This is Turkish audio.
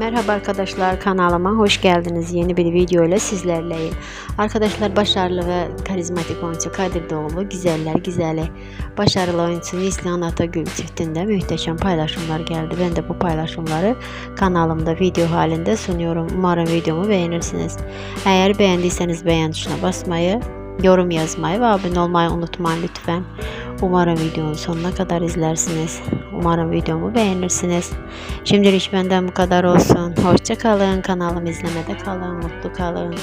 Merhaba arkadaşlar kanalıma hoş geldiniz. Yeni bir video ile sizlerleyim. Arkadaşlar başarılı ve karizmatik oyuncu Kadir Doğulu, güzeller güzeli, başarılı oyuncu Nislihan Atagül çiftinde muhteşem paylaşımlar geldi. Ben de bu paylaşımları kanalımda video halinde sunuyorum. Umarım videomu beğenirsiniz. Eğer beğendiyseniz beğen tuşuna basmayı, yorum yazmayı ve abone olmayı unutmayın lütfen. Umarım videonun sonuna kadar izlersiniz. Umarım videomu beğenirsiniz. Şimdilik benden bu kadar olsun. Hoşça kalın. Kanalımı izlemede kalın. Mutlu kalın.